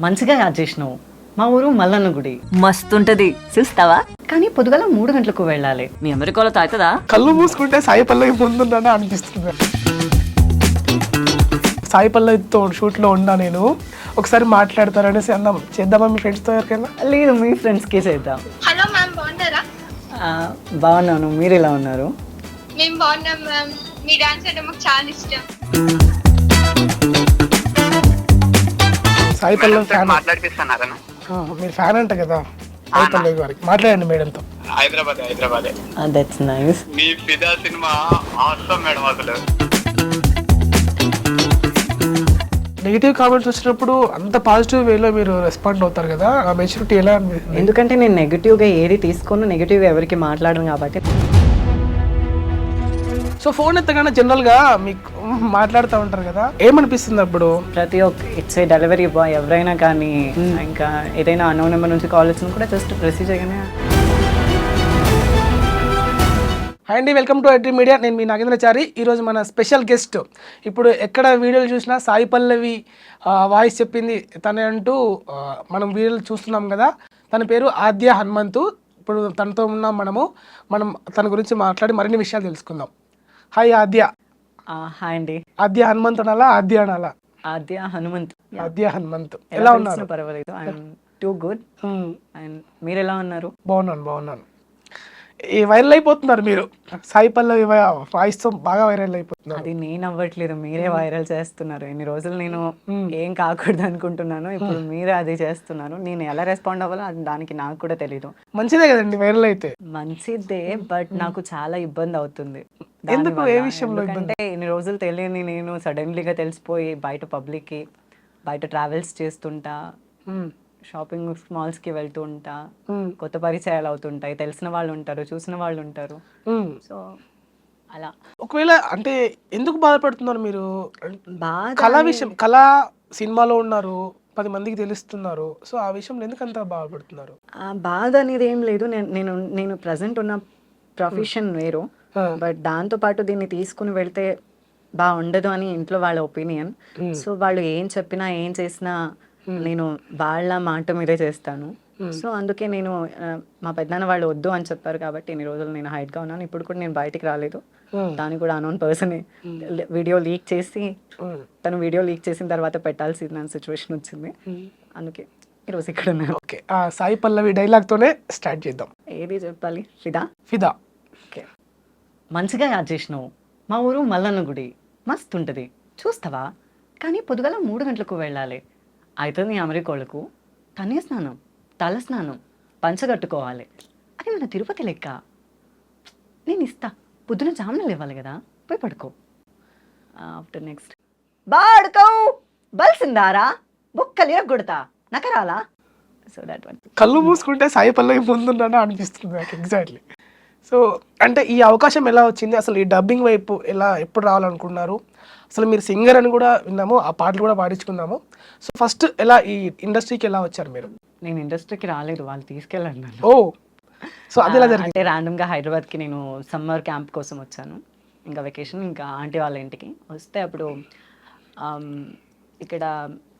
మంచిగా యాడ్ చేసినావు. మా ఊరు మల్లన్న గుడి. మస్తుంటది. చూస్తావా? కానీ పొద్దుగల మూడు గంటలకు వెళ్ళాలి. మీ అమెరికాలో తాగుతుందా? కళ్ళు మూసుకుంటే సాయి పల్లవి ముందున్నానా అనిపిస్తుంది. సాయి పల్లవితో షూట్లో ఉన్నా నేను. ఒకసారి మాట్లాడతారనేసి అన్నాం. చేద్దామా మీ ఫ్రెండ్స్తో ఎవరికైనా? లేదు మీ ఫ్రెండ్స్కి చేద్దాం. హలో మ్యామ్ బాగున్నారా? ఆ, బాగున్నాను. మీరు ఎలా ఉన్నారు? మేము బాగున్నాం మ్యామ్. మీ డాన్స్ అంటే మాకు చాలా ఇష్టం. సాయి పల్లవి ఫ్యాన్. మాట్లాడిపిస్తున్నారను మీరు ఫ్యాన్ అంట కదా? సాయి పల్లవి గారికి మాట్లాడండి మేడంతో. హైదరాబాద్ హైదరాబాద్. దట్స్ నైస్ మీ ఫిదా సినిమా అవసరం మేడం అసలు. నెగిటివ్ కామెంట్స్ వచ్చినప్పుడు అంత పాజిటివ్ వేలో మీరు రెస్పాండ్ అవుతారు కదా? ఆ మెచ్యూరిటీ ఎలా ఎందుకంటే నేను నెగిటివ్గా ఏది తీసుకోను నెగిటివ్గా ఎవరికి మాట్లాడను కాబట్టి. సో ఫోన్ ఎత్తగానే జనరల్గా మీకు మాట్లాడుతూ ఉంటారు కదా? ఏమనిపిస్తుంది అప్పుడు? ప్రతి ఒక్క ఇట్స్ ఏ డెలివరీ బాయ్ ఎవరైనా కానీ ఇంకా ఏదైనా అన్నో నెంబర్ నుంచి కాల్ వచ్చినా కూడా జస్ట్ రిసీవ్ చేయగానే హాయ్ అండి వెల్కమ్ టు ఐటీ మీడియా నేను మీ నాగేంద్రచారి. ఈరోజు మన స్పెషల్ గెస్ట్ ఇప్పుడు ఎక్కడ వీడియోలు చూసినా సాయి పల్లవి వాయిస్ చెప్పింది తనే అంటూ మనం వీడియోలు చూస్తున్నాం కదా. తన పేరు ఆద్య హనుమంతు. ఇప్పుడు తనతో ఉన్నాం మనము. మనం తన గురించి మాట్లాడి మరిన్ని విషయాలు తెలుసుకుందాం. హాయ్ ఆద్య. హాయ్ అండి. ఆద్య హనుమంతు అనాలా ఆద్య అనాలా? ఆద్య హనుమంత్. ఆద్య హనుమంతు. ఎలా ఉన్నారు? పర్వాలేదు. I'm too good. అండ్ మీరు ఎలా ఉన్నారు? బాగున్నాను బాగున్నాను. ఈ వైరల్ అయిపోతున్నారు మీరు. సాయి పల్లవి వాయిస్తో బాగా వైరల్ అయిపోతున్నారు. అది నేను అవ్వట్లేదు. మీరే వైరల్ చేస్తున్నారు. ఇన్ని రోజులు నేను ఏం కాకూడదు అనుకుంటున్నాను. ఇప్పుడు మీరే అది చేస్తున్నారు. నేను ఎలా రెస్పాండ్ అవ్వాలో అది దానికి నాకు కూడా తెలీదు. మంచిదే కదండి వైరల్ అయితే. మంచిదే బట్ నాకు చాలా ఇబ్బంది అవుతుంది. ఎందుకు? ఏ విషయంలో ఎందుకంటే ఇన్ని రోజులు తెలియని నేను సడన్లీగా తెలిసిపోయి బయట పబ్లిక్కి బయట ట్రావెల్స్ చేస్తుంటా. షాపింగ్ మాల్స్కి వెళ్తూ ఉంటా. కొత్త పరిచయాలు అవుతుంటాయి. తెలిసిన వాళ్ళు ఉంటారు చూసిన వాళ్ళు ఉంటారు. సో అలా. ఒకవేళ అంటే ఎందుకు బాధపడుతున్నారు మీరు? కళా విషయం కళా సినిమాలో ఉన్నారు పది మందికి తెలుస్తున్నారు. సో ఆ విషయంలో ఎందుకు అంత బాధపడుతున్నారు? ఆ బాధ అనేది ఏం లేదు. నేను నేను నేను ప్రజెంట్ ఉన్న ప్రొఫెషన్ వేరు. బట్ దాంతో పాటు దీన్ని తీసుకుని వెళ్తే బాగుండదు అని ఇంట్లో వాళ్ళ ఒపీనియన్. సో వాళ్ళు ఏం చెప్పినా ఏం చేసినా నేను వాళ్ళ మాట మీదే చేస్తాను. సో అందుకే నేను మా పెద్దనాన్న వాళ్ళు వద్దు అని చెప్పారు కాబట్టి ఇన్ని రోజులు నేను హైట్గా ఉన్నాను. ఇప్పుడు కూడా నేను బయటికి రాలేదు. దాన్ని కూడా అనోన్ పర్సన్ వీడియో లీక్ చేసి. తను వీడియో లీక్ చేసిన తర్వాత పెట్టాల్సిన సిచ్యువేషన్ వచ్చింది. అందుకే ఈరోజు ఇక్కడ ఉన్నాను. ఓకే సాయి పల్లవి డైలాగ్తోనే స్టార్ట్ చేద్దాం. ఏది చెప్పాలి? ఫిదా? ఫిదా. ఓకే. మంచిగా యాడ్ చేసినావు. మా ఊరు మల్లన్న గుడి. మస్తు ఉంటుంది. చూస్తావా? కానీ పొద్దుగల మూడు గంటలకు వెళ్ళాలి. అయితే నీ అమెరికోళ్ళకు తనే స్నానం తల స్నానం పంచగట్టుకోవాలి అది మన తిరుపతి లెక్క. నేను ఇస్తా. పొద్దున జామునలు ఇవ్వాలి కదా. పోయి పడుకో. After next. బాడుకో బల్సిందారా బుక్కలు కొడతా నకరాలా? సో దట్ వన్ కళ్ళు మూసుకుంటే సాయి పల్లవి ముందున్నానా అనిపిస్తుంది నాకు ఎగ్జాక్ట్లీ సో అంటే ఈ అవకాశం ఎలా వచ్చింది? అసలు ఈ డబ్బింగ్ వైపు ఎలా ఎప్పుడు రావాలనుకున్నారు? అసలు మీరు సింగర్ అని కూడా విన్నాము ఆ పాటలు కూడా పాడించుకున్నాము. సో ఫస్ట్ ఎలా ఈ ఇండస్ట్రీకి ఎలా వచ్చారు మీరు? నేను ఇండస్ట్రీకి రాలేదు వాళ్ళు తీసుకెళ్ళండి ఓ! సో అది ఎలా జరిగింది? అంటే ర్యాండమ్గా హైదరాబాద్కి నేను సమ్మర్ క్యాంప్ కోసం వచ్చాను. ఇంకా వెకేషన్ ఇంకా ఆంటీ వాళ్ళ ఇంటికి. వస్తే అప్పుడు ఇక్కడ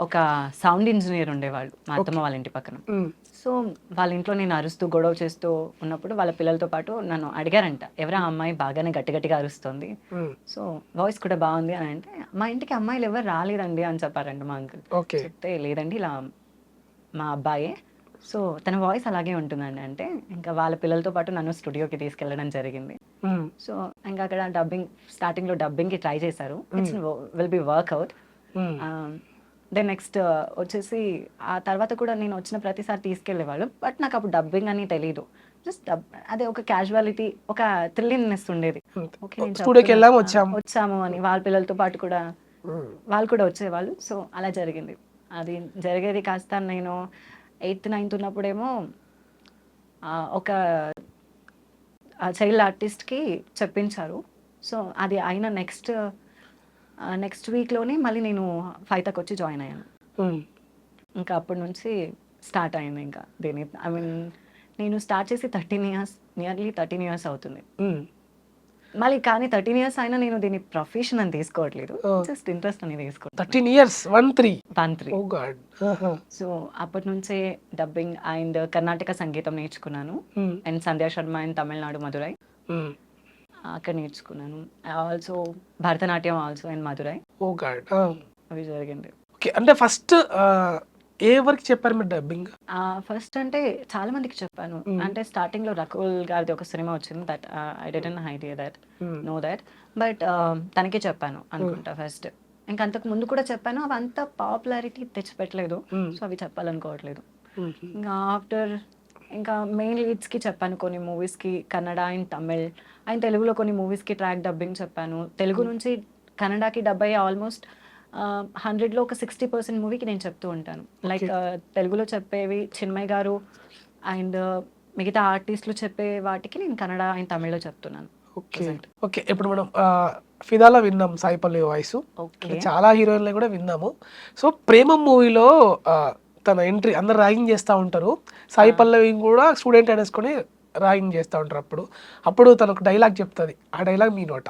ఒక సౌండ్ ఇంజనీర్ ఉండేవాళ్ళు మా అత్తమ్మ వాళ్ళ ఇంటి పక్కన. మ్మ్. సో వాళ్ళ ఇంట్లో నేను అరుస్తూ గొడవ చేస్తూ ఉన్నప్పుడు వాళ్ళ పిల్లలతో పాటు నన్ను అడిగారంట ఎవరా అమ్మాయి బాగానే గట్టి గట్టిగా అరుస్తుంది? మ్మ్. సో వాయిస్ కూడా బాగుంది అని అంటే మా ఇంటికి అమ్మాయిలు ఎవరు రాలేదండి అని చెప్పారంట మా అంకుల్ ఓకే చెప్తే లేదండి ఇలా మా అబ్బాయే. సో తన వాయిస్ అలాగే ఉంటుందండి అంటే ఇంకా వాళ్ళ పిల్లలతో పాటు నన్ను స్టూడియోకి తీసుకెళ్ళడం జరిగింది. మ్మ్. సో ఇంకా అక్కడ డబ్బింగ్ స్టార్టింగ్లో డబ్బింగ్కి ట్రై చేశారు. It's will be work out. Then next వచ్చేసి ఆ తర్వాత కూడా నేను వచ్చిన ప్రతిసారి తీసుకెళ్ళేవాళ్ళు. బట్ నాకు అప్పుడు డబ్బింగ్ అని తెలియదు జస్ట్ డబ్ అదే ఒక క్యాజువాలిటీ ఒక థ్రిల్లింగ్నెస్ ఉండేది. ఓకే వచ్చాము. వచ్చాము అని వాళ్ళ పిల్లలతో పాటు కూడా మ్మ్. వాళ్ళు కూడా వచ్చేవాళ్ళు. సో అలా జరిగింది. అది జరిగేది కాస్త నేను ఎయిత్ నైన్త్ ఉన్నప్పుడేమో ఒక చైల్డ్ ఆర్టిస్ట్కి చెప్పించారు. సో అది అయిన నెక్స్ట్ నెక్స్ట్ వీక్లోనే మళ్ళీ నేను ఫైతకు వచ్చి జాయిన్ అయ్యాను. మ్మ్. ఇంకా అప్పటి నుంచి స్టార్ట్ అయింది ఇంకా దీని. ఐ మీన్ నేను స్టార్ట్ చేసి thirteen years nearly thirteen years అవుతుంది. మ్మ్. మళ్ళీ కానీ థర్టీన్ ఇయర్స్ అయినా నేను దీన్ని ప్రొఫెషన్ అని తీసుకోవట్లేదు. జస్ట్ ఇంట్రెస్ట్ అని తీసుకుంటాను thirteen years one three one three oh God so అప్పటి నుంచే డబ్బింగ్ అండ్ కర్ణాటక సంగీతం నేర్చుకున్నాను. అండ్ సంధ్యా శర్మ అండ్ తమిళనాడు మధురై అక్కడ నేర్చుకున్నాను. Also Bharatanatyam also and Madurai oh God. అవి జరిగింది. ఓకే. అంటే ఫస్ట్ ఏ వరకు చెప్పారు మీరు డబ్బింగ్ ఫస్ట్ అంటే చాలా మందికి చెప్పాను. Mm. అంటే స్టార్టింగ్లో రకుల్ గారిది ఒక సినిమా వచ్చింది that I didn't idea that no that but తనకే చెప్పాను అనుకుంటా ఫస్ట్ ఇంకా అంతకు ముందు కూడా చెప్పాను అవి అంత పాపులారిటీ తెచ్చిపెట్టలేదు సో అవి చెప్పాలనుకోవట్లేదు. ఇంకా ఆఫ్టర్ ఇంకా మెయిన్ లీడ్స్కి చెప్పాను కొన్ని మూవీస్కి కన్నడ అండ్ తమిళ్. అండ్ తెలుగులో కొన్ని మూవీస్కి ట్రాక్ డబ్బింగ్ చెప్పాను. తెలుగు నుంచి కన్నడకి డబ్ అయ్యే ఆల్మోస్ట్ హండ్రెడ్లో ఒక సిక్స్టీ పర్సెంట్ మూవీకి నేను చెప్తూ ఉంటాను. లైక్ తెలుగులో చెప్పేవి చిన్మయ్ గారు అండ్ మిగతా ఆర్టిస్టులు చెప్పే వాటికి నేను కన్నడ అండ్ తమిళ్ళో చెప్తున్నాను. ఓకే ఓకే ఇప్పుడు మనం ఫిదాలో విన్నాం సాయి పల్లవి వాయిస్. ఓకే చాలా హీరోయిన్లు కూడా విన్నాము. సో ప్రేమ మూవీలో తన ఎంట్రీ అందరు ర్యాగింగ్ చేస్తూ ఉంటారు సాయి పల్లవి కూడా స్టూడెంట్ అనేసుకొని ర్యాగింగ్ చేస్తూ ఉంటారు అప్పుడు అప్పుడు తనకు డైలాగ్ చెప్తుంది ఆ డైలాగ్ మీ నోట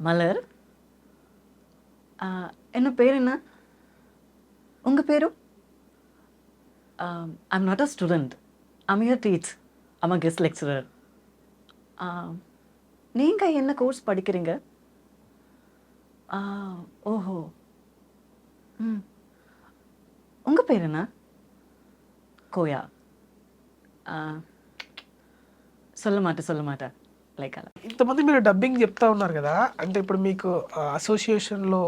மலர் ஆ, என்ன பேர் என்ன உங்கள் பேரு I'm not a student I'm your teach I'm a guest lecturer நீங்கள் என்ன கோர்ஸ் படிக்கிறீங்க ஆ, ஓஹோ ம் உங்கள் பேர் என்ன கோயா ஆ, சொல்ல மாட்டேன் சொல்ல மாட்டேன் லைக் అలా ఇంతమంది మీరు డబ్బింగ్ చెప్తా ఉన్నారు కదా అంటే ఇప్పుడు మీకు అసోసియేషన్లో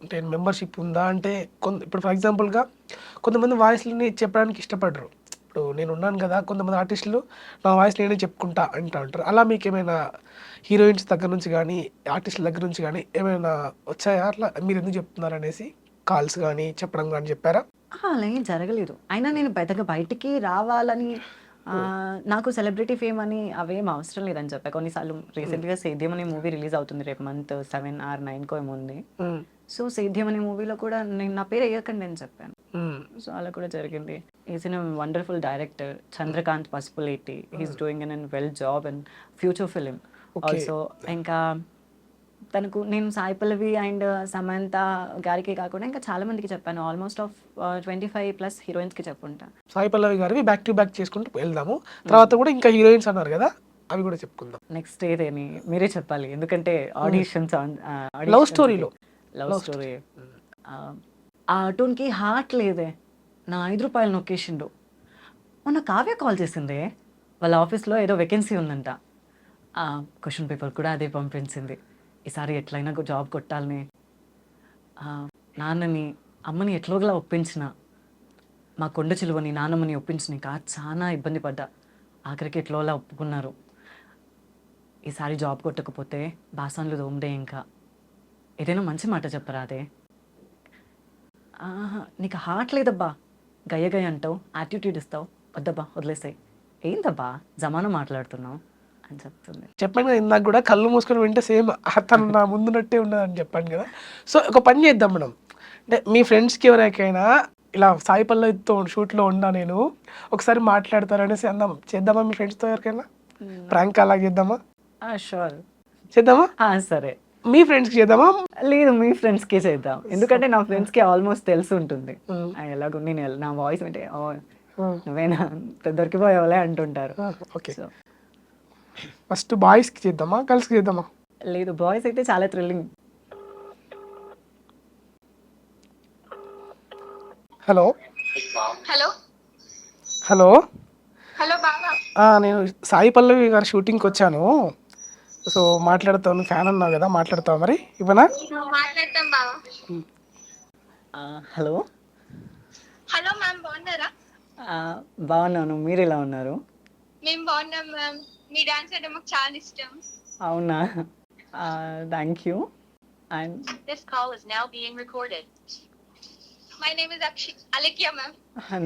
అంటే మెంబర్షిప్ ఉందా అంటే కొంత ఇప్పుడు ఫర్ ఎగ్జాంపుల్గా కొంతమంది వాయిస్లని చెప్పడానికి ఇష్టపడరు ఇప్పుడు నేను ఉన్నాను కదా కొంతమంది ఆర్టిస్టులు నా వాయిస్ నేనే చెప్పుకుంటా అంటూ ఉంటారు అలా మీకు ఏమైనా హీరోయిన్స్ దగ్గర నుంచి కానీ ఆర్టిస్టుల దగ్గర నుంచి కానీ ఏమైనా వచ్చాయా అట్లా మీరు ఎందుకు చెప్తున్నారు అనేసి కాల్స్ కానీ చెప్పడం కానీ చెప్పారా అలా ఏం జరగలేదు. అయినా నేను పెద్దగా బయటికి రావాలని నాకు సెలబ్రిటీ ఫేమ్ అని అవేం అవసరం లేదని చెప్పా. కొన్నిసార్లు రీసెంట్గా సేద్యం అనే మూవీ రిలీజ్ అవుతుంది రేపు మంత్ సెవెన్ ఆర్ నైన్కో ఏమో ఉంది. సో సేద్యం అనే మూవీలో కూడా నేను నా పేరు వేయకండి అని చెప్పాను. సో అలా కూడా జరిగింది. Is in wonderful director Chandrakanth Pasupuleti he's doing an and well job and future film. Also ఇంకా తనకు నేను సాయి పల్లవి అండ్ సమంత గారికి కాకుండా ఇంకా చాలా మందికి చెప్పాను. Almost of twenty five plus హీరోయిన్స్కి చెప్పుంటా. సాయి పల్లవి గారివి బ్యాక్ టు బ్యాక్ చేసుకుంటూ వెళ్దాము. తర్వాత కూడా ఇంకా హీరోయిన్స్ అన్నారు కదా అవి కూడా చెప్పుకుందాం. నెక్స్ట్ ఏదేని? మీరే చెప్పాలి. ఎందుకంటే ఆడిషన్స్ Love story లో. లవ్ స్టోరీ ఆ అటూన్కి హార్ట్ లేదే. నా ఐదు రూపాయలు నొక్కేసిండు. మొన్న కావ్య కాల్ చేసిందే. వాళ్ళ ఆఫీస్లో ఏదో వేకెన్సీ ఉందంట. క్వశ్చన్ పేపర్ కూడా అదే పంపించింది. ఈసారి ఎట్లయినా జాబ్ కొట్టాలని. నాన్నని అమ్మని ఎట్లోగలా ఒప్పించిన. మా కొండ చిలువని నాన్నమ్మని ఒప్పించిన. ఇంకా చాలా ఇబ్బంది పడ్డా. ఆఖరికి ఎట్లోలా ఒప్పుకున్నారు. ఈసారి జాబ్ కొట్టకపోతే బాసాన్లు తోమదే ఇంకా. ఏదైనా మంచి మాట చెప్పరా అదే? ఆహా, నీకు హార్ట్ లేదబ్బా. గయ్య గయ్య అంటావు యాటిట్యూడ్ ఇస్తావు. వద్దబ్బా వదిలేసాయి. ఏందబ్బా జమానా మాట్లాడుతున్నావు? అని చెప్తుంది. చెప్పాను కదా ఇందాక కూడా కళ్ళు మూసుకొని వింటే సేమ్ తను నా ముందున్నట్టే ఉన్నదని చెప్పాను కదా. సో ఒక పని చేద్దాం మనం. అంటే మీ ఫ్రెండ్స్కి ఎవరికైనా ఇలా సాయి పల్లవితో షూట్లో ఉన్నా నేను ఒకసారి మాట్లాడతారనేసి అందాం చేద్దామా మీ ఫ్రెండ్స్తో ఎవరికైనా? ప్రాంక్ అలా చేద్దామా? షూర్. చేద్దామా? సరే. మీ ఫ్రెండ్స్కి చేద్దామా? లేదు మీ ఫ్రెండ్స్కి చేద్దాం. ఎందుకంటే నా ఫ్రెండ్స్కి ఆల్మోస్ట్ తెలిసి ఉంటుంది. ఎలాగో నేను నా వాయిస్ ఓ నువ్వేనా? దొరికిపోయావులే అంటుంటారు. ఓకే. సో ఫస్ట్ బాయ్స్కి చేద్దామా? గర్ల్స్కి చేద్దామా? లేదు బాయ్స్ అయితే చాలా thrilling. Hello? Hello? Hello? Hello బాబా ఆ, నేను సాయి పల్లవి గారి షూటింగ్కి వచ్చాను. సో మాట్లాడతాను. ఫ్యాన్ అన్నావు కదా మాట్లాడతావు మరి? ఇవ్వనా? మాట్లాడతాం బాబా హలో? హలో మ్యామ్ బాగున్నారా? బాగున్నాను. మీరు ఎలా ఉన్నారు? మేము బాగున్నాం మ్యామ్. మీ డాన్స్ అంటే మాకు చాలా ఇష్టం. అవునా? Thank you and This call is now being recorded. My name is Akshi Alekya ma'am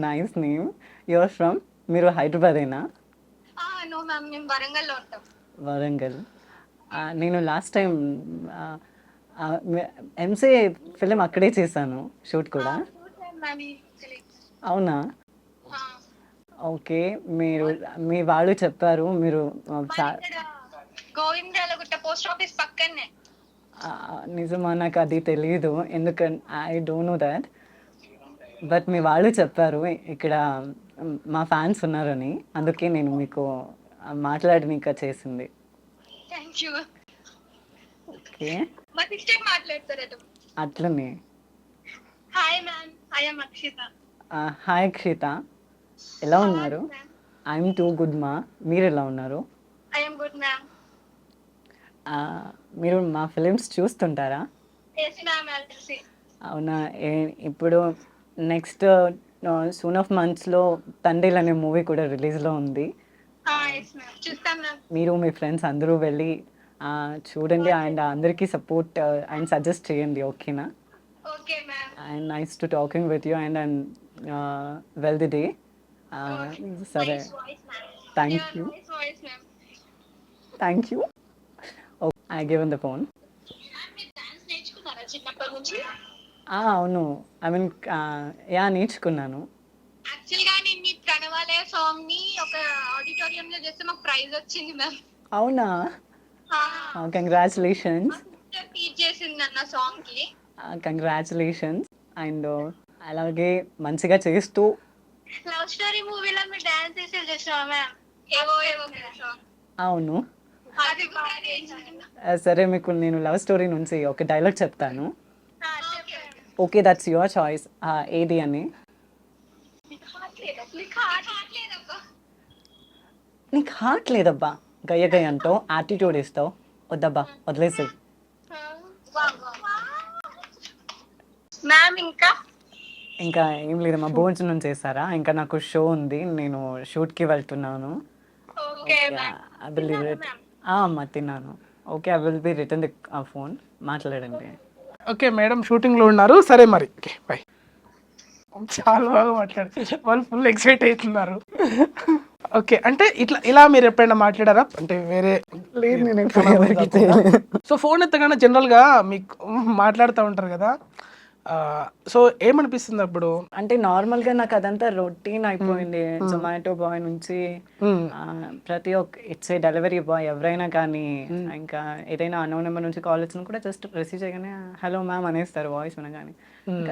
nice name your from మీరు హైదరాబాదేనా? నో మ్యామ్ మేము వరంగల్లో ఉంటాం. వరంగల్. నేను లాస్ట్ టైం ఎంసీ ఫిలిం అక్కడే చేశాను షూట్ కూడా. మ్యామ్ అవునా? ఓకే మీరు మీ వాళ్ళు చెప్పారు మీరు గోవిందరాలగుట్ట పోస్ట్ ఆఫీస్ పక్కనే. నిజమా? నాకు అది తెలియదు ఎందుకంటే I don't know that but మీ వాళ్ళు చెప్పారు ఇక్కడ మ్, ఫ్యాన్స్ ఉన్నారని అందుకే నేను మీకు మాట్లాడనిక చేసింది. ఓకే. అట్లనే. Hi ma'am Akshita hi Kshita ఎలా ఉన్నారు? ఐఎమ్ టూ గుడ్ మా మీరు ఎలా ఉన్నారు? ఐఎమ్ గుడ్ మ్యామ్ మీరు మా ఫిలిమ్స్ చూస్తుంటారా? అవునా? ఇప్పుడు నెక్స్ట్ సూన్ ఆఫ్ మంత్స్లో తండ్రిలు అనే మూవీ కూడా రిలీజ్లో ఉంది. మ్యామ్ చూస్తాం మ్యామ్ మీరు మీ ఫ్రెండ్స్ అందరూ వెళ్ళి చూడండి అండ్ అందరికీ సపోర్ట్ అండ్ సజెస్ట్ చేయండి ఓకేనా and nice to talking with you and and well the day సరే. Thank you thank you I given the phone అవును. ఐ మీన్ యా నేర్చుకున్నాను. యాక్చువల్గా నేను మీ ప్రణవాలయ సాంగ్ని ఒక ఆడిటోరియం లో చేస్తే మాకు ప్రైజ్ వచ్చింది మ్యామ్ అవునా? కంగ్రాచులేషన్స్ టీచ్ చేసింది అన్న సాంగ్కి కంగ్రాచులేషన్స్ అండ్ అలాగే మంచిగా చేస్తూ లవ్ స్టోరీ మూవీలో మీరు డాన్స్ మ్యామ్? ఏవో ఏవో అవును. సరే మీకు నేను లవ్ స్టోరీ నుంచి ఒక డైలాగ్ చెప్తాను. Okay that's your choice. ఏది అని. నీకు హార్ట్ లేదబ్బా. గయ్య గయ్య అంటావు యాటిట్యూడ్ ఇస్తావు వద్దబ్బా వదిలేసి మ్యామ్ ఇంకా? ఇంకా ఏం లేదమ్మా భోజనం చేశారా? ఇంకా నాకు షో ఉంది నేను షూట్కి వెళ్తున్నాను. అమ్మా తిన్నాను. Okay I will be return the phone మాట్లాడండి. ఓకే మేడం షూటింగ్లో ఉన్నారు. సరే మరి. ఓకే బాయ్ చాలా బాగా మాట్లాడారు. వాళ్ళు ఫుల్ ఎక్సైట్ అవుతున్నారు. ఓకే అంటే ఇట్లా ఇలా మీరు ఎప్పుడైనా మాట్లాడారా? అంటే వేరే సో ఫోన్ ఎత్తగానే జనరల్గా మీకు మాట్లాడుతూ ఉంటారు కదా. సో ఏమనిపిస్తుంది అప్పుడు అంటే నార్మల్గా నాకు అదంతా రొటీన్ అయిపోయింది జొమాటో బాయ్ నుంచి ప్రతి ఒక్క ఇట్స్ ఏ డెలివరీ బాయ్ ఎవరైనా కానీ ఇంకా ఏదైనా అన్నో నెంబర్ నుంచి కాల్ వచ్చినా కూడా జస్ట్ రిసీవ్ చేయగానే హలో మ్యామ్ అనేస్తారు వాయిస్ వినగానే.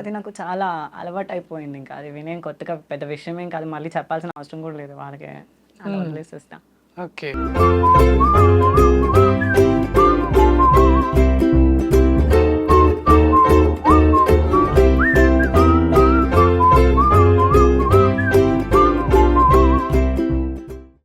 అది నాకు చాలా అలవాటు అయిపోయింది ఇంకా అది వినే కొత్తగా పెద్ద విషయం ఏం కాదు. మళ్ళీ చెప్పాల్సిన అవసరం కూడా లేదు వాళ్ళకే. అలా వదిలేసేస్తా. ఓకే.